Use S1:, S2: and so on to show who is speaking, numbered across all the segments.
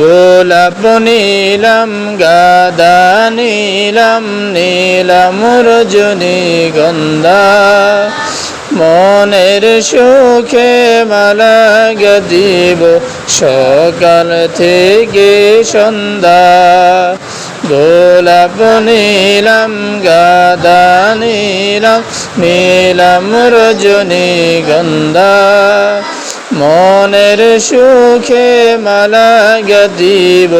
S1: গোলাপ নীলাম গাদা নীলাম নীলাম রজনী গন্ধা মনের সুখে মালা গদিব সকাল থেকে সন্ধ্যা। গোলাপ নীলাম গাদা নীলাম নীলাম রজনী গন্ধা মনের সুখে মালা গদিব।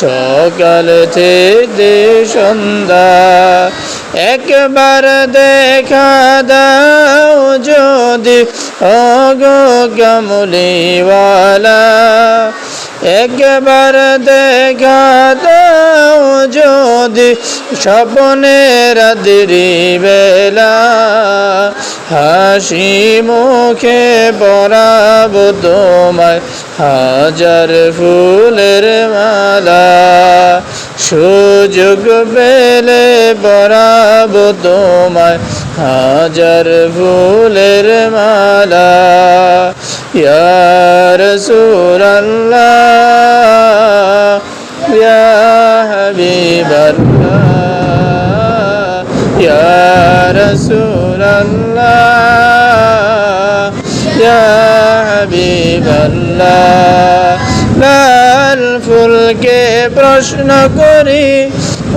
S1: সকাল থেকে সন্ধ্যা, একবার দেখা দাও যদি। অগ কমলিওয়ালা একবার দেখা দাও যদি। স্বপ্নের দিরি বেলা হাসি মুখে পরাব তোমায়। হাজার ফুলের মালা, সুযোগ পেলে পরাব তোমায়। হাজার ফুলের মালা, ইয়ার সুরাল্লাহ, ইয়া হাবিবাল্লাহ, ইয়া রাসূলাল্লাহ ইয়া হাবিবাল্লাহ লাল ফুলকে প্রশ্ন করি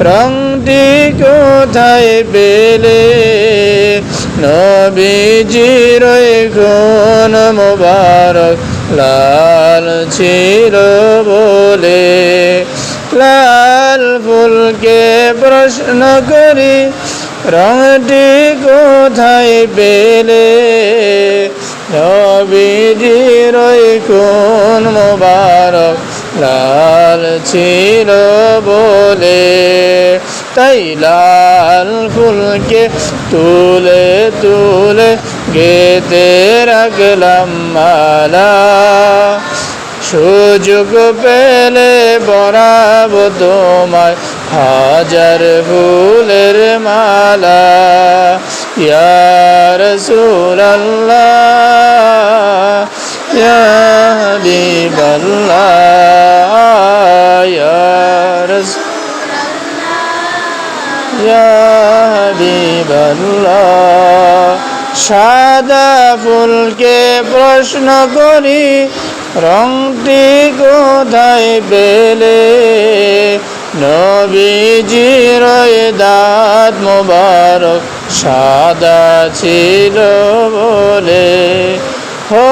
S1: রংটি কোথায় পেলে নবীজির খুন মুবারক লাল ছিল বলে লাল ফুলকে প্রশ্ন করি রংটি কোথায় পেলে নবীজির কোন মোবারক লাল ছিল বলে। তাই লাল ফুলকে তুলে তুলে গেতে রাখলাম মালা। সুযোগ পেলে বরাব তোমায় হাজার ফুলের মালা ইয়ার ইয়া ইয়ার ইয়া সাদা ফুলকে প্রশ্ন করি রংটি কোথায় পেলে? নবীজির দাঁত মোবারক সাদা ছিল বলে। হো,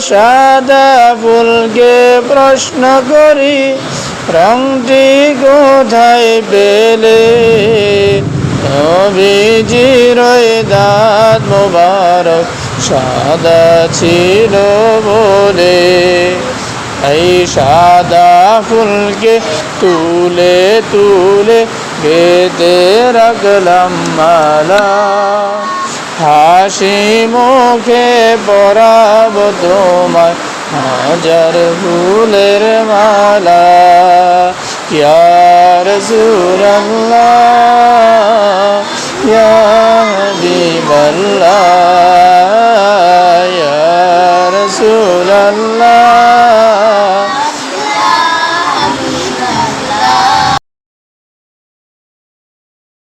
S1: সাদা ফুলকে প্রশ্ন করি, রংটি কোথায় পেলে? নবীজির দাঁত মোবারক সাদা ছিল বলে। এই সাদা ফুলকে তুলে তুলে গেতে রাখলাম মালা। হাসি মুখে পরাব তোমায় হাজার ফুলের মালা। ইয়ার সুরাল্লাহ ইয়া